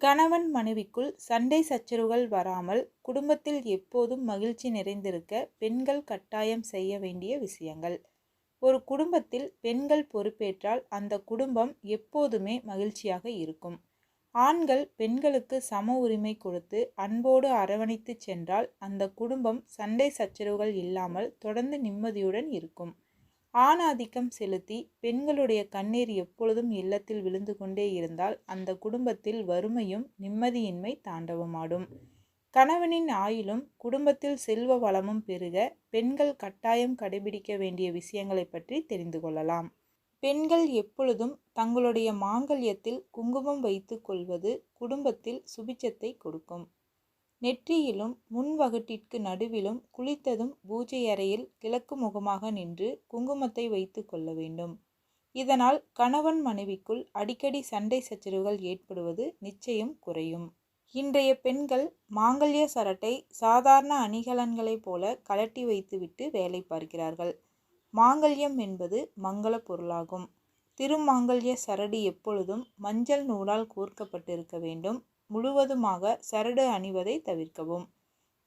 கணவன் மனைவிக்குள் சண்டை சச்சரவுகள் வராமல் குடும்பத்தில் எப்போதும் மகிழ்ச்சி நிறைந்திருக்க பெண்கள் கட்டாயம் செய்ய வேண்டிய விஷயங்கள். ஒரு குடும்பத்தில் பெண்கள் பொறுப்பேற்றால் அந்த குடும்பம் எப்போதுமே மகிழ்ச்சியாக இருக்கும். ஆண்கள் பெண்களுக்கு சம உரிமை கொடுத்து அன்போடு அரவணைத்து சென்றால் அந்த குடும்பம் சண்டை சச்சரவுகள் இல்லாமல் தொடர்ந்து நிம்மதியுடன் இருக்கும். ஆணாதிக்கம் செலுத்தி பெண்களுடைய கண்ணீர் எப்பொழுதும் இல்லத்தில் விழுந்து கொண்டே இருந்தால் அந்த குடும்பத்தில் வறுமையும் நிம்மதியின்மை தாண்டவமாடும். கணவனின் ஆயுளும் குடும்பத்தில் செல்வ வளமும் பெருக பெண்கள் கட்டாயம் கடைபிடிக்க வேண்டிய விஷயங்களை பற்றி தெரிந்து கொள்ளலாம். பெண்கள் எப்பொழுதும் தங்களுடைய மாங்கல்யத்தில் குங்குமம் வைத்து கொள்வது குடும்பத்தில் சுபிச்சத்தை கொடுக்கும். நெற்றியிலும் முன்வகுட்டிற்கு நடுவிலும் குளித்ததும் பூஜை அறையில் கிழக்கு முகமாக நின்று குங்குமத்தை வைத்து கொள்ள வேண்டும். இதனால் கணவன் மனைவிக்குள் அடிக்கடி சண்டை சச்சரவுகள் ஏற்படுவது நிச்சயம் குறையும். இன்றைய பெண்கள் மாங்கல்ய சரட்டை சாதாரண அணிகலன்களைப் போல கலட்டி வைத்துவிட்டு வேலை பார்க்கிறார்கள். மாங்கல்யம் என்பது மங்கள பொருளாகும். திருமாங்கல்ய சரடி எப்பொழுதும் மஞ்சள் நூலால் கோர்க்கப்பட்டிருக்க வேண்டும். முழுவதுமாக சரடு அணிவதை தவிர்க்கவும்.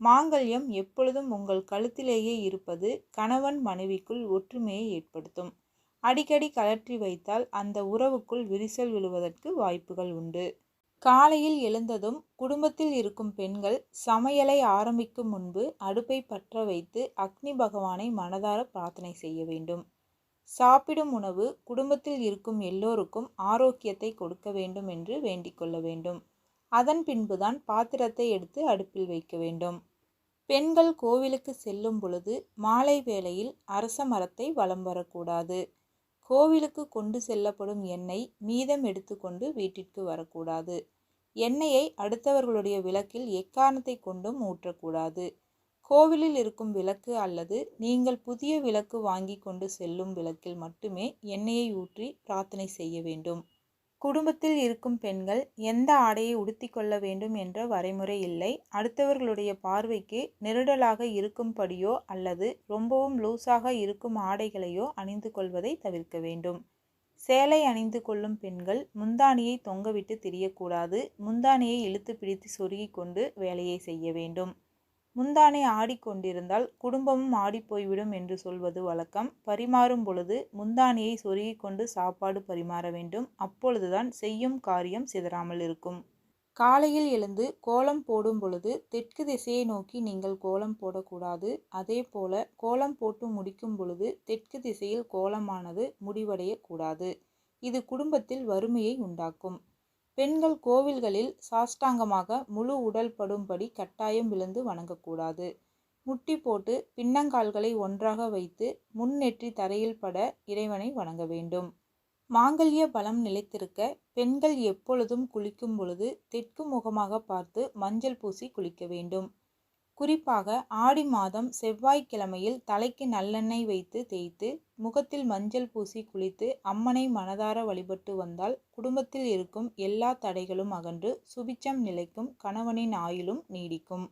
மாங்கல்யம் எப்பொழுதும் உங்கள் கழுத்திலேயே இருப்பது கணவன் மனைவிக்குள் ஒற்றுமையை ஏற்படுத்தும். அடிக்கடி கலற்றி வைத்தால் அந்த உறவுக்குள் விரிசல் விழுவதற்கு வாய்ப்புகள் உண்டு. காலையில் எழுந்ததும் குடும்பத்தில் இருக்கும் பெண்கள் சமையலை ஆரம்பிக்கும் முன்பு அடுப்பை பற்ற வைத்து அக்னி பகவானை மனதார பிரார்த்தனை செய்ய வேண்டும். சாப்பிடும் உணவு குடும்பத்தில் இருக்கும் எல்லோருக்கும் ஆரோக்கியத்தை கொடுக்க வேண்டும் என்று வேண்டிக் கொள்ள வேண்டும். அதன் பின்புதான் பாத்திரத்தை எடுத்து அடுப்பில் வைக்க வேண்டும். பெண்கள் கோவிலுக்கு செல்லும் பொழுது மாலை வேளையில் அரச மரத்தை வலம் வரக்கூடாது. கோவிலுக்கு கொண்டு செல்லப்படும் எண்ணெய் மீதம் எடுத்துக்கொண்டு வீட்டிற்கு வரக்கூடாது. எண்ணெயை அடுத்தவர்களுடைய விளக்கில் எக்காரணத்தை கொண்டும் ஊற்றக்கூடாது. கோவிலில் இருக்கும் விளக்கு அல்லது நீங்கள் புதிய விளக்கு வாங்கி கொண்டு செல்லும் விளக்கில் மட்டுமே எண்ணெயை ஊற்றி பிரார்த்தனை செய்ய வேண்டும். குடும்பத்தில் இருக்கும் பெண்கள் எந்த ஆடையை உடுத்தி கொள்ள வேண்டும் என்ற வரைமுறை இல்லை. அடுத்தவர்களுடைய பார்வைக்கு நெருடலாக இருக்கும்படியோ அல்லது ரொம்பவும் லூஸாக இருக்கும் ஆடைகளையோ அணிந்து கொள்வதை தவிர்க்க வேண்டும். சேலை அணிந்து கொள்ளும் பெண்கள் முந்தானியை தொங்கவிட்டு திரியக்கூடாது. முந்தானியை இழுத்து பிடித்து சொருகி கொண்டு வேலையை செய்ய வேண்டும். முந்தானை ஆடிக்கொண்டிருந்தால் குடும்பமும் ஆடிப்போய்விடும் என்று சொல்வது வழக்கம். பரிமாறும் பொழுது முந்தானியை சொருகி கொண்டு சாப்பாடு பரிமாற வேண்டும். அப்பொழுதுதான் செய்யும் காரியம் சிதறாமல் இருக்கும். காலையில் எழுந்து கோலம் போடும் பொழுது தெற்கு திசையை நோக்கி நீங்கள் கோலம் போடக்கூடாது. அதே போல கோலம் போட்டு முடிக்கும் பொழுது தெற்கு திசையில் கோலமானது முடிவடையக்கூடாது. இது குடும்பத்தில் வறுமையை உண்டாக்கும். பெண்கள் கோவில்களில் சாஷ்டாங்கமாக முழு உடல் படும்படி கட்டாயம் விழுந்து வணங்கக்கூடாது. முட்டி போட்டு பின்னங்கால்களை ஒன்றாக வைத்து முன்னெற்றி தரையில் பட இறைவனை வணங்க வேண்டும். மாங்கல்ய பலம் நிலைத்திருக்க பெண்கள் எப்பொழுதும் குளிக்கும் பொழுது தெற்கு முகமாக பார்த்து மஞ்சள் பூசி குளிக்க வேண்டும். குறிப்பாக ஆடி மாதம் செவ்வாய்க்கிழமையில் தலைக்கு நல்லெண்ணெய் வைத்து தேய்த்து முகத்தில் மஞ்சள் பூசி குளித்து அம்மனை மனதார வழிபட்டு வந்தால் குடும்பத்தில் இருக்கும் எல்லா தடைகளும் அகன்று சுபிச்சம் நிலைக்கும் கணவனின் ஆயுளும் நீடிக்கும்.